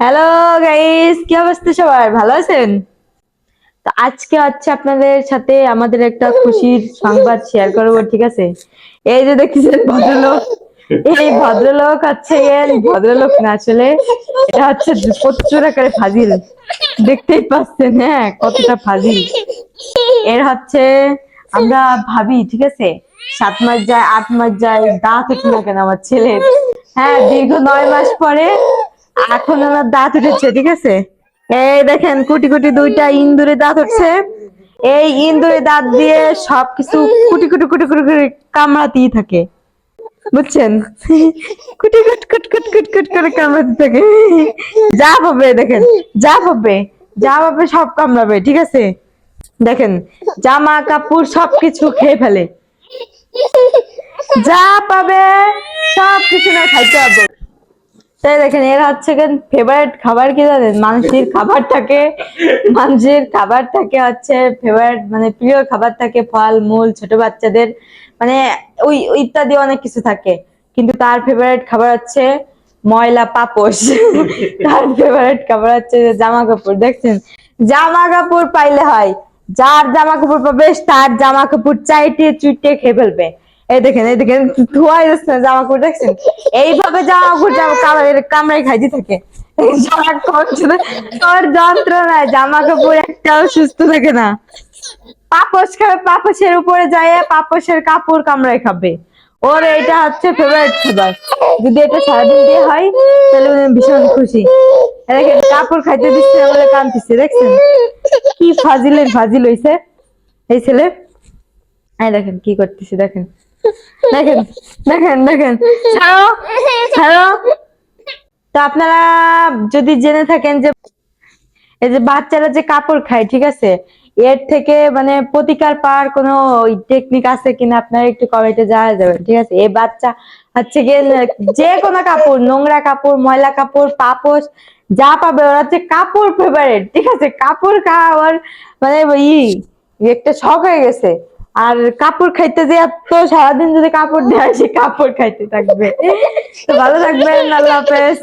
Hello guys কি অবস্থা সবার? ভালো আছেন? তো আজকে হচ্ছে আপনাদের সাথে আমাদের একটা খুশির সংবাদ শেয়ার করব ঠিক আছে? এই যে দেখতেছেন ভদ্রলোক। এই ভদ্রলোক হচ্ছে ভদ্রলোক না আসলে এটা হচ্ছে প্রচুর আকারে ফাজিল। দেখতেই পাচ্ছেন হ্যাঁ কতটা ফাজিল। এর হচ্ছে আমরা ভাবি ঠিক আছে? সাত মাস যায় আট মাস যায় দাঁত উঠে না কেন আমার ছেলের? হ্যাঁ দীর্ঘ নয় মাস পরে এখন আমার দাঁত উঠেছে, ঠিক আছে? এই দেখেন, কুটি কুটি দুইটা ইন্দুরে দাঁত উঠছে। এই ইন্দুরে দাঁত দিয়ে সবকিছু কুটি কুটি কুটি কুটি করে কামড়াতেই থাকে। বুঝছেন? কুটি কুট কুট কুট কুট কুট করে কামড়াতে থাকে। যা পাবে দেখেন, যা পাবে যা পাবে সব কামড়াবে, ঠিক আছে? দেখেন, জামা, কাপড় সবকিছু খেয়ে ফেলে। যা পাবে, সবকিছু না খাইতে হবে। তাই দেখেন, এর হচ্ছে ফেভারিট খাবার কি জানেন? মানুষের খাবার থাকে মানুষের খাবার থাকে হচ্ছে ফেভারিট মানে প্রিয় খাবার থাকে ফল, মূল, ছোট বাচ্চাদের মানে ওই, ইত্যাদি অনেক কিছু থাকে। কিন্তু তার ফেভারিট খাবার হচ্ছে ময়লা পাপোশ। তার ফেভারিট খাবার হচ্ছে জামা কাপড় দেখছেন? জামা কাপড় পাইলে হয়, যার জামা কাপড় পাবে, তার জামা কাপড় চাইটে চুইটে খেয়ে ফেলবে। এই দেখেন এই দেখেন, ধোয়া যাচ্ছে না জামা কাপড় দেখছেন? এইভাবে জামা কাপড় জামা কামড়ে কামড়াই খাইতে থাকে। জামা কাপড় তোর যন্ত্রণায় জামা কাপড় একটাও সুস্থ থাকে না। পাপস খাবে পাপসের উপরে যায় পাপসের কাপড় কামড়াই খাবে। ওর এটা হচ্ছে ফেভারিট খাবার। যদি এটা সারাদিন দিয়ে হয়, তাহলে উনি ভীষণ খুশি। দেখেন, কাপড় খাইতে দিচ্ছে, বলে কাঁদতেছে, দেখছেন? কি ফাজিলের ফাজিল হইছে। এই ছেলে, এই দেখেন, কি করতেছে, দেখেন। দেখেন দেখেন দেখেন। ছাড়ো ছাড়ো। তো আপনারা যদি জেনে থাকেন যে, এই যে বাচ্চারা যে কাপড় খায়, ঠিক আছে? এর থেকে মানে প্রতিকার পাওয়ার কোনো টেকনিক আছে কিনা আপনারা একটু কমেন্টে জানা যাবেন ঠিক আছে? এই বাচ্চা হচ্ছে গিয়ে যে কোনো কাপড়, নোংরা কাপড়, ময়লা কাপড়, পাপোশ, যা পাবে, ওরা হচ্ছে কাপড় ফেভারেট ঠিক আছে? কাপড় খাওয়ার মানে ই একটা শখ হয়ে গেছে। আর কাপড় খাইতে যে এত সারাদিন যদি কাপড় দেয় সে কাপড় খাইতে থাকবে। ভালো থাকবেন, আল্লাহ হাফেজ।